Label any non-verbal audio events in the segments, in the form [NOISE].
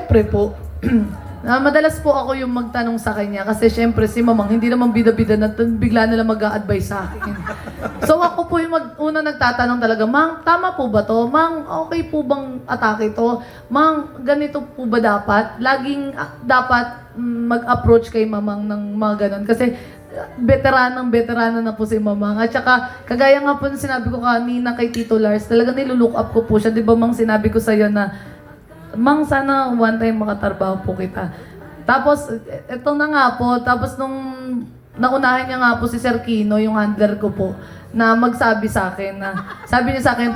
syempre po, [CLEARS THROAT] na madalas po ako yung magtanong sa kanya kasi syempre si mamang hindi naman bida-bida na bigla na lang mag-a-advise sa akin. [LAUGHS] So ako po yung mag, una nagtatanong talaga, Mang, tama po ba to? Mang, okay po bang atake to? Mang, ganito po ba dapat? Laging ah, dapat mm, mag-approach kay mamang ng mga ganon. Kasi veteranang veterana na po si Mamang. At saka, kagaya nga po sinabi ko kanina kay Tito Lars, talaga nilulook up ko po siya. Di ba, Mang, sinabi ko sa'yo na Mang, sana one time makatrabaho po kita. Tapos, eto na nga po. Tapos nung naunahan niya nga po si Sir Kino, yung handler ko po, na magsabi sa akin na, sabi niya sa akin,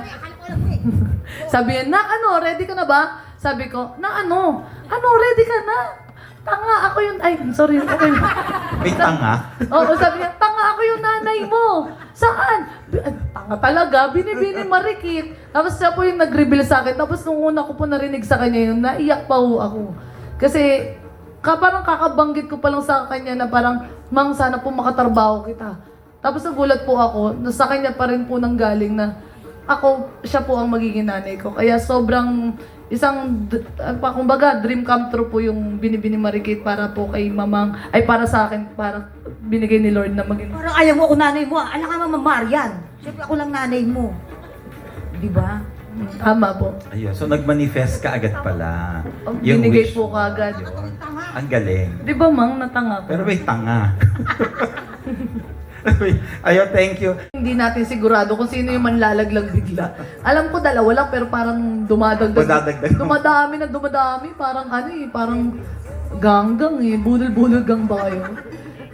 [LAUGHS] sabi niya, na ano, ready ka na ba? Sabi ko, na ano? Ano, ready ka na? Tanga, ako yung, ay, sorry, okay. May tanga. [LAUGHS] Oo, sabi niya, tanga ako yung nanay mo. Saan? Tanga talaga, binibini [LAUGHS] marikit. Tapos siya po yung nag-reveal sa akin. Tapos nung una ko po narinig sa kanya yun, naiyak pa ho ako. Kasi, ka, parang kakabanggit ko pa lang sa kanya na parang, Mang, sana po makatrabaho kita. Tapos nagulat po ako, na sa kanya pa rin po nang galing na ako, siya po ang magiging nanay ko. Kaya sobrang isang, ah, pa- kumbaga, dream come true po yung binibini marikit para po kay mamang, ay para sa akin, para binigay ni Lord na maging Parang ayaw mo ako nanay mo. Alam ka naman, Marian. Siyempre ako lang nanay mo. Di ba? Tama po. Ayun, so nag-manifest ka agad pala. Oh, binigay po mo. kaagad. Yun. Ang galing. Di ba, Mang, natanga ko? Pero may tanga. [LAUGHS] [LAUGHS] Ayun, thank you. Hindi natin sigurado kung sino yung manlalaglag bigla. Alam ko dalawa lang, pero parang dumadagdag. Madadagdag. Dumadami na dumadami. Parang ano eh, parang ganggang eh. Budol-budol gang ba kayo?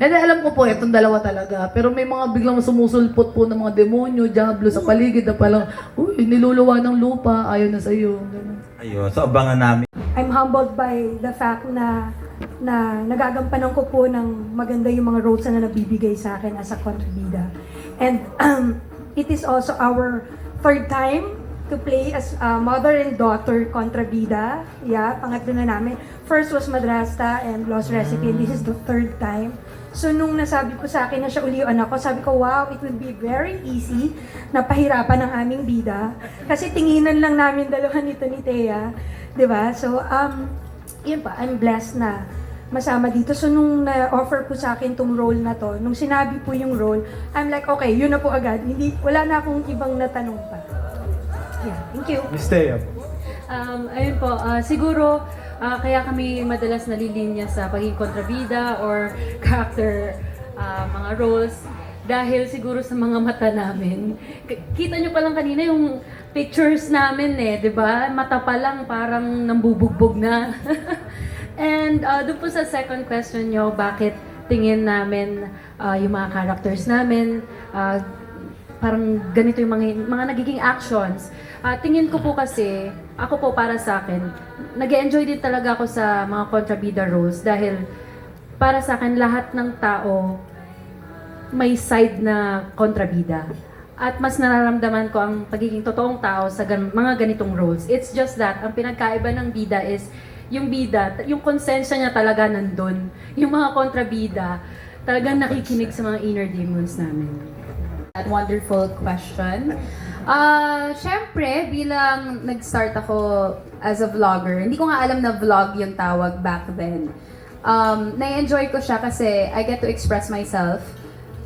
Hindi, alam ko po, itong dalawa talaga. Pero may mga biglang sumusulpot po ng mga demonyo, diablo sa paligid na palang, uy, niluluwa ng lupa, ayaw na sa'yo. Ganun. Ayun, so abangan namin. I'm humbled by the fact na na nagagampanan ko po ng maganda yung mga roles na nabibigay sa akin as a contribida. And um, it is also our third time to play as uh, mother and daughter kontrabida. Yeah, pangatlo na namin. First was Madrasta and Lost Recipe and this is the third time. So nung nasabi ko sa akin na siya uli yung anak ko, sabi ko, wow, it will be very easy na pahirapan ng aming bida. Kasi tinginan lang namin dalawa nito ni Thea. ba? So, um, yun pa, I'm blessed na masama dito. So, nung na-offer po sa akin tong role na to, nung sinabi po yung role, I'm like, okay, yun na po agad. Hindi, wala na akong ibang natanong pa. Yeah, thank you. Miss Teo. Um, ayun po, ah, siguro ah, kaya kami madalas nalilinya sa pagiging kontrabida or character ah, mga roles dahil siguro sa mga mata namin. K- Kita nyo pa lang kanina yung pictures namin eh, di ba? Mata pa lang parang nambubugbog na. [LAUGHS] And uh, doon po sa second question nyo, bakit tingin namin ah, yung mga characters namin, ah, parang ganito yung mga, mga nagiging actions. Ah, tingin ko po kasi, ako po para sa akin, nag enjoy din talaga ako sa mga kontrabida roles dahil para sa akin lahat ng tao may side na kontrabida. At mas nararamdaman ko ang pagiging totoong tao sa gan- mga ganitong roles. It's just that, ang pinagkaiba ng bida is, yung bida, yung konsensya niya talaga nandun. Yung mga kontrabida, talagang nakikinig sa mga inner demons namin. That wonderful question. Ah, syempre, bilang nag-start ako as a vlogger, hindi ko nga alam na vlog yung tawag back then. Um, na-enjoy ko siya kasi I get to express myself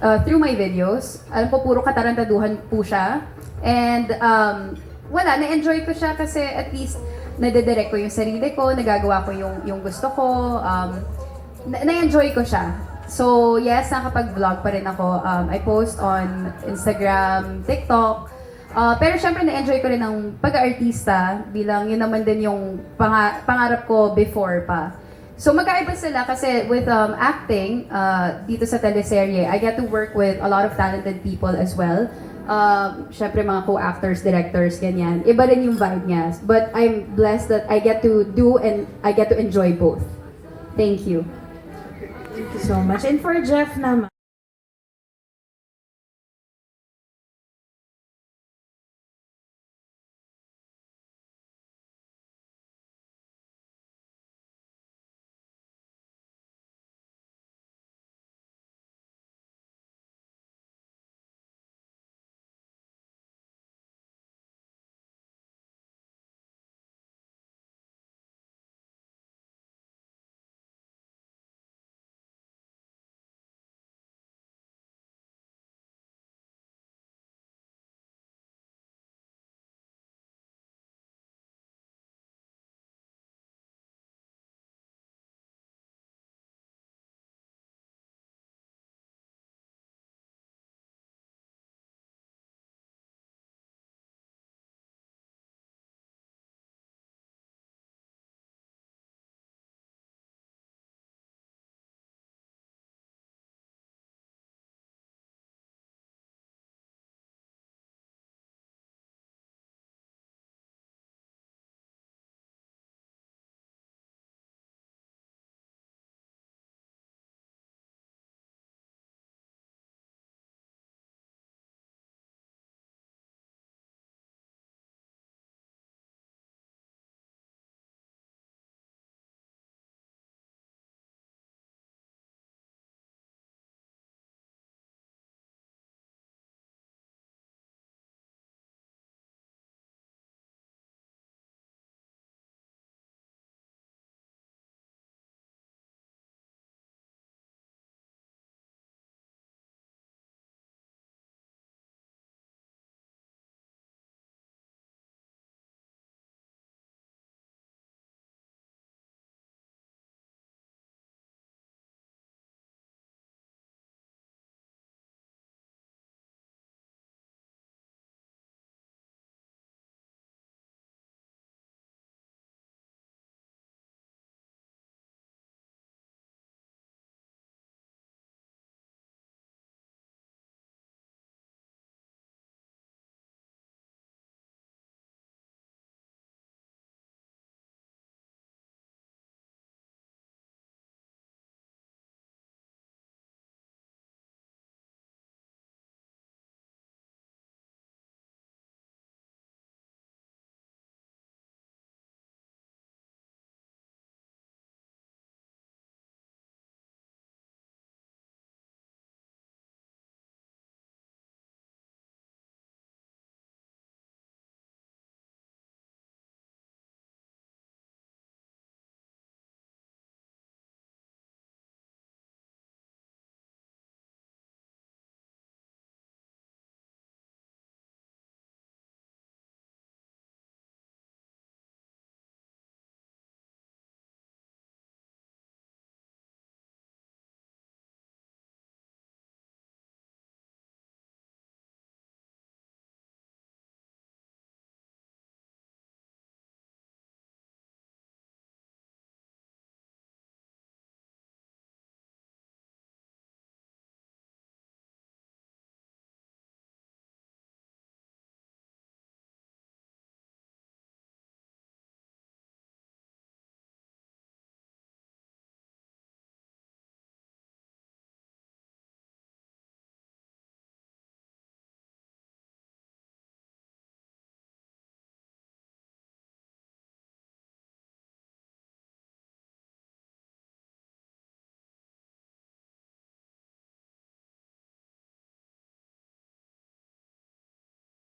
uh, through my videos. Alam ko, puro katarantaduhan po siya. And um, wala, na-enjoy ko siya kasi at least nade-direct ko yung sarili ko, nagagawa ko yung, yung gusto ko. Um, na- na-enjoy ko siya. So, yes, nakapag-vlog pa rin ako. Um, I post on Instagram, TikTok. Uh, pero syempre, na-enjoy ko rin ang pag-artista bilang yun naman din yung panga- pangarap ko before pa. So, magkaiba sila kasi with um, acting, uh, dito sa teleserye, I get to work with a lot of talented people as well. Um, syempre, mga co-actors, directors, ganyan. Iba rin yung vibe niya. But I'm blessed that I get to do and I get to enjoy both. Thank you. Thank you so much. And for Jeff naman,